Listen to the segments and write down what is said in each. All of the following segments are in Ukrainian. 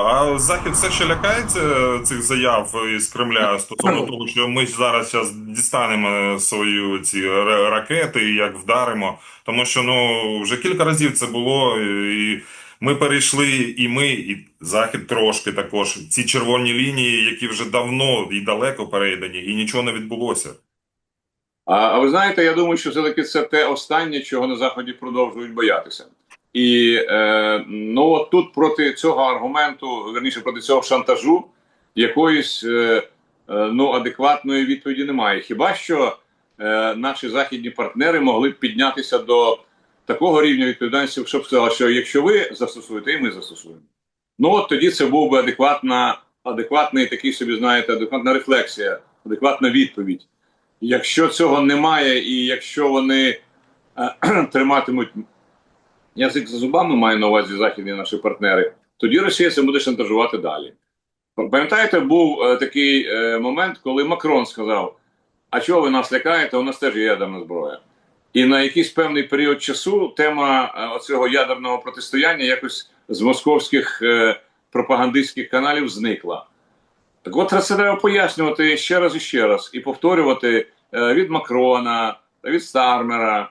А захід все ще лякається цих заяв із Кремля стосовно того, що ми зараз зараз дістанемо свої ці ракети, і як вдаримо. Тому що ну вже кілька разів це було, і ми перейшли, і ми, і захід трошки також. Ці червоні лінії, які вже давно і далеко перейдені, і нічого не відбулося. А, а ви знаєте, я думаю, що все-таки це те останнє, чого на Заході продовжують боятися. І е, ну тут проти цього аргументу, верніше проти цього шантажу, якоїсь е, е, ну адекватної відповіді немає. Хіба що е, наші західні партнери могли б піднятися до такого рівня відповідальності, щоб сказали, що якщо ви застосуєте, і ми застосуємо. Ну от тоді це був би адекватна, адекватний такий собі, знаєте, адекватна рефлексія, адекватна відповідь. Якщо цього немає, і якщо вони е, триматимуть язик за зубами, маю на увазі західні наші партнери, тоді Росія це буде шантажувати далі. Пам'ятаєте, був е, такий е, момент, коли Макрон сказав: А чого ви нас лякаєте? У нас теж є ядерна зброя. І на якийсь певний період часу тема е, оцього ядерного протистояння якось з московських е, пропагандистських каналів зникла. Так от це треба пояснювати ще раз і ще раз, і повторювати е, від Макрона, від Стармера,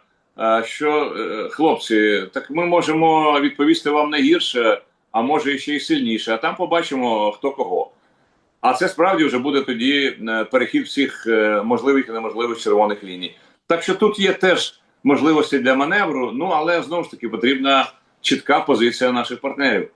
що е, хлопці, так ми можемо відповісти вам не гірше, а може ще й сильніше. А там побачимо хто кого. А це справді вже буде тоді е, перехід всіх е, можливих і неможливих червоних ліній. Так що тут є теж можливості для маневру, ну але знову ж таки потрібна чітка позиція наших партнерів.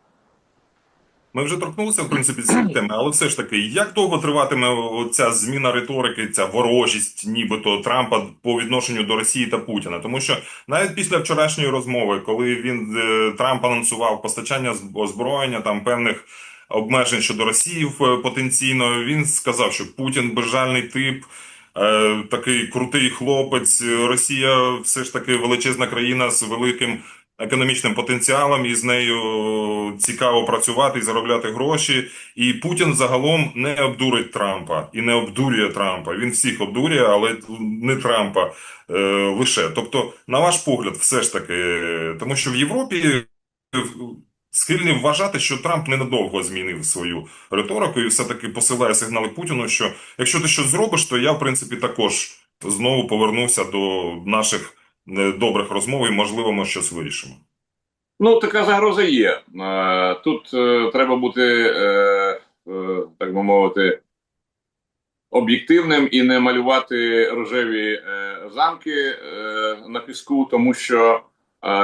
Ми вже торкнулися, в принципі, цієї теми, але все ж таки, як довго триватиме ця зміна риторики, ця ворожість, нібито Трампа по відношенню до Росії та Путіна? Тому що навіть після вчорашньої розмови, коли він е, Трамп анонсував постачання озброєння там певних обмежень щодо Росії е, потенційно, він сказав, що Путін безжальний тип. е, Такий крутий хлопець, Росія все ж таки величезна країна з великим економічним потенціалом, і з нею цікаво працювати і заробляти гроші. І Путін загалом не обдурить Трампа і не обдурює Трампа. Він всіх обдурює, але не Трампа е, лише. Тобто, на ваш погляд, все ж таки, тому що в Європі. е, Схильні вважати, що Трамп ненадовго змінив свою риторику і все-таки посилає сигнали Путіну, що якщо ти щось зробиш, то я, в принципі, також знову повернуся до наших добрих розмов і, можливо, ми щось вирішимо. Ну, така загроза є. Е, Тут е, треба бути, е, так би мовити, об'єктивним і не малювати рожеві замки на піску, тому що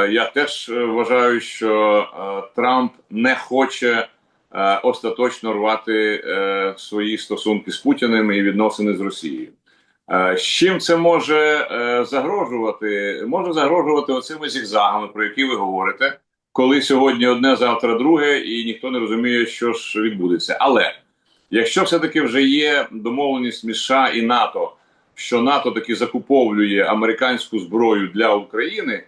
я теж вважаю, що Трамп не хоче остаточно рвати свої стосунки з Путіним і відносини з Росією. Е, З чим це може е, загрожувати? Може загрожувати оцими зігзагами, про які ви говорите, коли сьогодні одне, завтра друге, і ніхто не розуміє, що ж відбудеться. Але якщо все-таки вже є домовленість між США і НАТО, що НАТО таки закуповує американську зброю для України,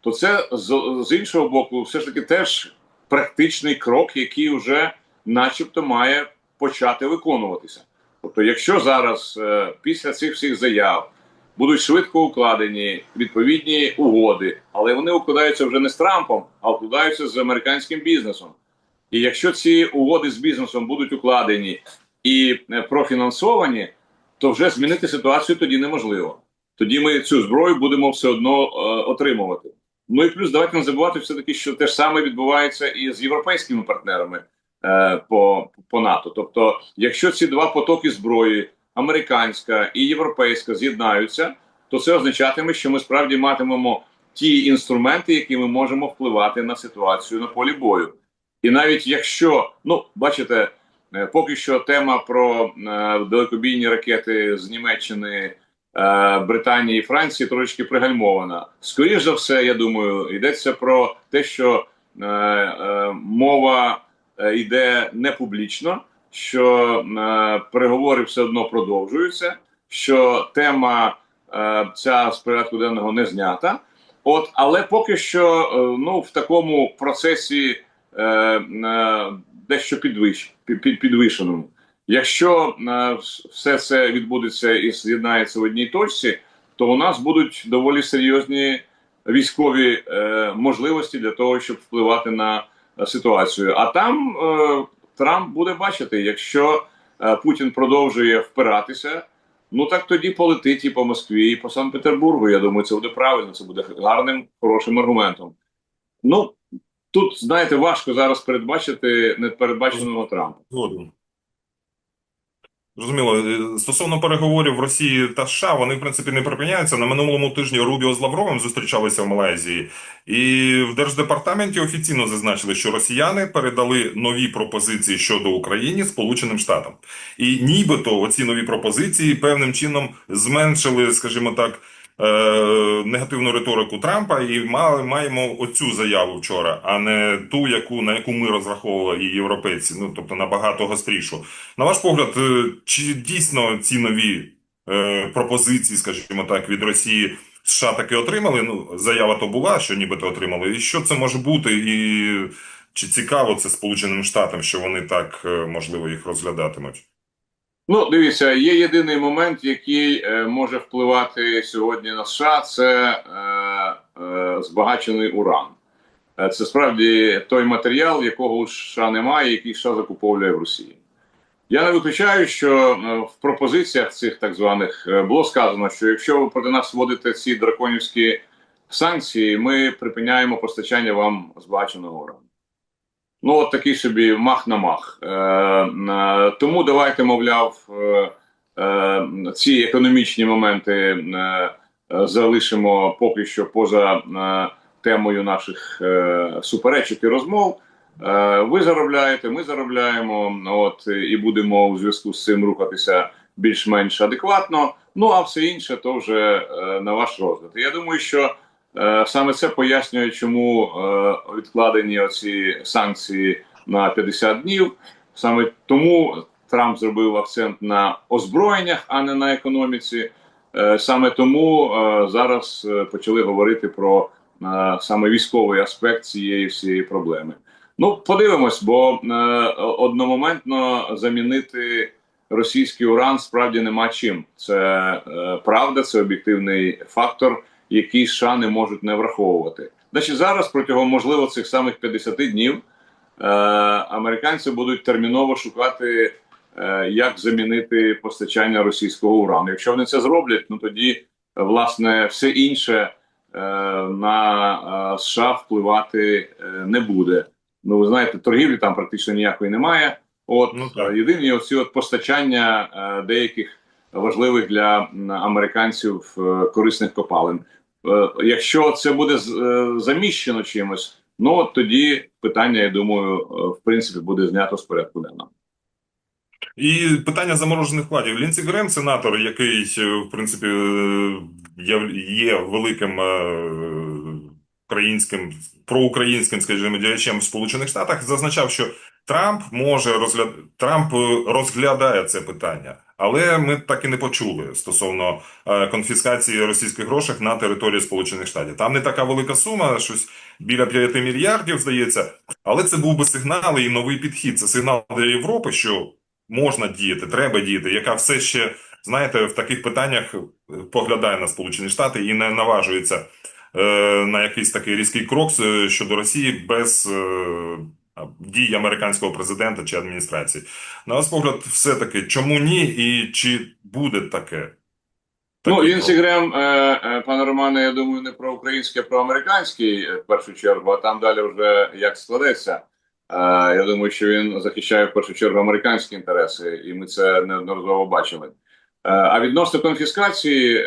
то це з іншого боку, все ж таки теж практичний крок, який вже, начебто, має почати виконуватися. Тобто, якщо зараз е, після цих всіх заяв будуть швидко укладені відповідні угоди, але вони укладаються вже не з Трампом, а укладаються з американським бізнесом. І якщо ці угоди з бізнесом будуть укладені і е, профінансовані, то вже змінити ситуацію тоді неможливо. Тоді ми цю зброю будемо все одно е, отримувати. Ну і плюс давайте не забувати все таки, що те ж саме відбувається і з європейськими партнерами по, по НАТО. Тобто, якщо ці два потоки зброї, американська і європейська, з'єднаються, то це означатиме, що ми справді матимемо ті інструменти, які ми можемо впливати на ситуацію на полі бою. І навіть якщо, ну бачите, е, поки що тема про е, далекобійні ракети з Німеччини, е, Британії і Франції трошки пригальмована. Скоріше за все, я думаю, йдеться про те, що е, е, мова е, йде не публічно, що е, переговори все одно продовжуються, що тема е, ця з порядку денного не знята. От, але поки що, е, ну в такому процесі е, е, дещо підвищ, під, під- підвищеному. Якщо е, все це відбудеться і з'єднається в одній точці, то у нас будуть доволі серйозні військові е, можливості для того, щоб впливати на е, ситуацію. А там е, Трамп буде бачити, якщо е, Путін продовжує впиратися, ну так тоді полетить і по Москві, і по Санкт-Петербургу. Я думаю, це буде правильно, це буде гарним, хорошим аргументом. Ну тут знаєте, важко зараз передбачити непередбаченого Трампа. Зрозуміло, Е, стосовно переговорів Росії та США, вони в принципі не припиняються. На минулому тижні Рубіо з Лавровим зустрічалися в Малайзії, і в держдепартаменті офіційно зазначили, що росіяни передали нові пропозиції щодо України Сполученим Штатам. І нібито оці нові пропозиції певним чином зменшили, скажімо так, негативну риторику Трампа, і мали маємо оцю заяву вчора, а не ту, яку на яку ми розраховували і європейці. Ну тобто набагато гострішу. На ваш погляд, е, чи дійсно ці нові е, пропозиції, скажімо так, від Росії США таки отримали? Ну, заява то була, що нібито отримали. І що це може бути? І чи цікаво це Сполученим Штатам, що вони так е, можливо їх розглядатимуть? Ну, дивіться, є єдиний момент, який е, може впливати сьогодні на США, це е, е, збагачений уран. Е, Це справді той матеріал, якого США немає, який США закуповує в Росії. Я не виключаю, що е, в пропозиціях цих так званих е, було сказано, що якщо ви проти нас вводите ці драконівські санкції, ми припиняємо постачання вам збагаченого урану. Ну, от такий собі мах на мах. Е, е, тому давайте, мовляв, е, е, ці економічні моменти е, залишимо поки що поза е, темою наших е, суперечок і розмов. Е, ви заробляєте, ми заробляємо, от і будемо у зв'язку з цим рухатися більш-менш адекватно. Ну а все інше то вже е, на ваш розгляд. Я думаю, що Саме це пояснює, чому е, відкладені оці санкції на 50 днів. Саме тому Трамп зробив акцент на озброєннях, а не на економіці. Е, Саме тому е, зараз е, почали говорити про е, саме військовий аспект цієї всієї проблеми. Ну, подивимось, бо е, одномоментно замінити російський уран справді нема чим. Це е, правда, це об'єктивний фактор які США не можуть не враховувати. Значить, зараз протягом можливо цих самих 50 днів е, американці будуть терміново шукати, е, як замінити постачання російського урану. Якщо вони це зроблять, ну тоді власне все інше е, на е, США впливати е, не буде. Ну ви знаєте, торгівлі там практично ніякої немає. От Ну, єдині оці от постачання е, деяких важливих для американців е, корисних копалин. Е, Якщо це буде е, заміщено чимось, ну тоді питання, я думаю, в принципі, буде знято з порядку денного. І питання заморожених вкладів. Лінсі Грем, сенатор, який, в принципі, є, великим українським, проукраїнським, скажімо, діячем в Сполучених Штатах, зазначав, що Трамп може розгляд... Трамп розглядає це питання. Але ми так і не почули стосовно е, конфіскації російських грошей на території Сполучених Штатів. Там не така велика сума, щось біля 5 мільярдів, здається. Але це був би сигнал і новий підхід. Це сигнал для Європи, що можна діяти, треба діяти, яка все ще, знаєте, в таких питаннях е, поглядає на Сполучені Штати і не наважується е, на якийсь такий різкий крок щодо Росії без дій американського президента чи адміністрації. На ваш погляд, все-таки чому ні, і чи буде таке? Ну? Грем, е, е, пане Романе, я думаю, не про український, а про американський е, в першу чергу, а там далі вже як складеться. Я думаю, що він захищає в першу чергу американські інтереси, і ми це неодноразово бачили. А відносно конфіскації,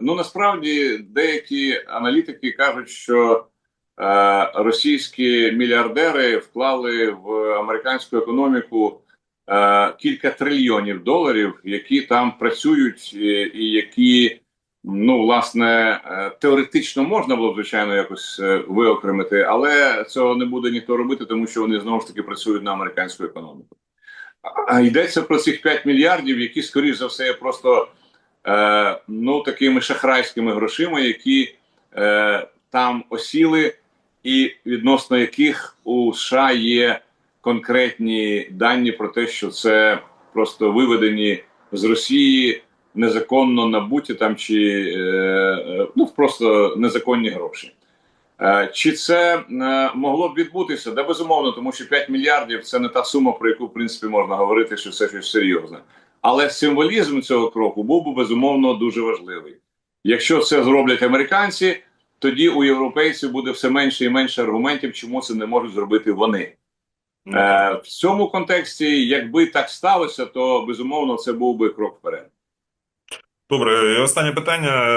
ну насправді деякі аналітики кажуть, що російські мільярдери вклали в американську економіку е, кілька трильйонів доларів, які там працюють, і, які ну власне е, теоретично можна було звичайно якось е, виокремити, але цього не буде ніхто робити, тому що вони знову ж таки працюють на американську економіку. А йдеться про цих 5 мільярдів, які скоріш за все є просто е, ну такими шахрайськими грошима, які е, там осіли, і відносно яких у США є конкретні дані про те, що це просто виведені з Росії незаконно набуті там чи е, е, ну просто незаконні гроші. Е, Чи це могло б відбутися? Да, безумовно, тому що 5 мільярдів це не та сума, про яку в принципі можна говорити, що це щось серйозне. Але символізм цього кроку був би безумовно дуже важливий. Якщо це зроблять американці, тоді у європейців буде все менше і менше аргументів, чому це не можуть зробити вони. Ну, Е, в цьому контексті, якби так сталося, то безумовно це був би крок вперед. Добре, і останнє питання.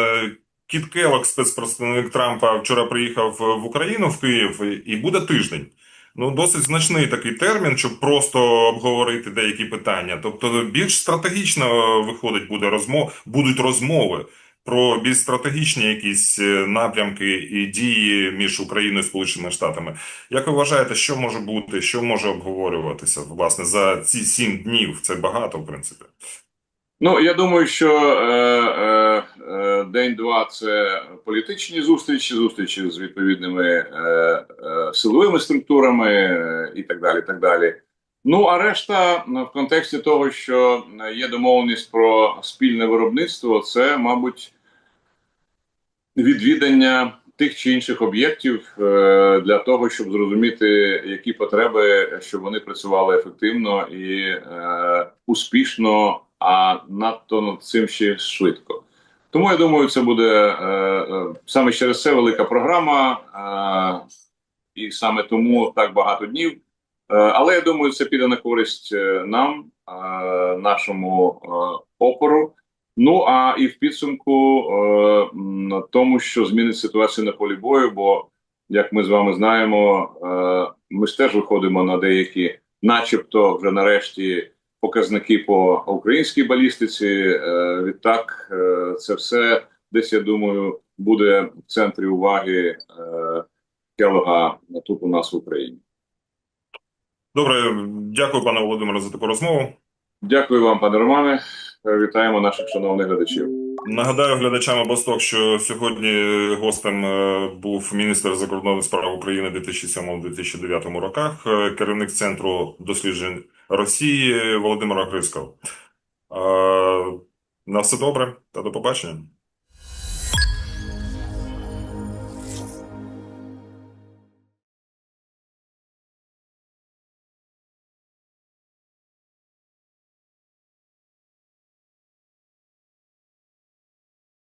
Кіт Келлог, спецпредставник Трампа, вчора приїхав в Україну в Київ і- і буде тиждень. Ну, досить значний такий термін, щоб просто обговорити деякі питання. Тобто, більш стратегічно виходить, буде розмов, будуть розмови про більш стратегічні якісь е, напрямки і дії між Україною і Сполученими Штатами. Як ви вважаєте, що може бути, що може обговорюватися власне за ці сім днів? Це багато, в принципі. Ну я думаю, що е, е, е, день-два це політичні зустрічі, зустрічі з відповідними е, е, силовими структурами е, і так далі. так далі. Ну а решта в контексті того, що є домовленість про спільне виробництво, це, мабуть, відвідання тих чи інших об'єктів е, для того, щоб зрозуміти, які потреби, щоб вони працювали ефективно і е, успішно, а надто над цим ще швидко. Тому я думаю, це буде е, саме через це велика програма, і саме тому так багато днів. Е, але я думаю, це піде на користь е, нам, е, нашому опору. Ну а і в підсумку м, тому, що змінить ситуацію на полі бою, бо як ми з вами знаємо, ми ж теж виходимо на деякі, начебто, вже нарешті показники по українській балістиці. Відтак, це все десь я думаю буде в центрі уваги Келога тут у нас в Україні. Добре, дякую, пане Володимире, за таку розмову. Дякую вам, пане Романе. Вітаємо наших шановних глядачів. Нагадаю глядачам Обосток, що сьогодні гостем е, був міністр закордонних справ України 2007-2009 роках, е, керівник центру досліджень Росії Володимир Грисков. Е, На все добре та до побачення.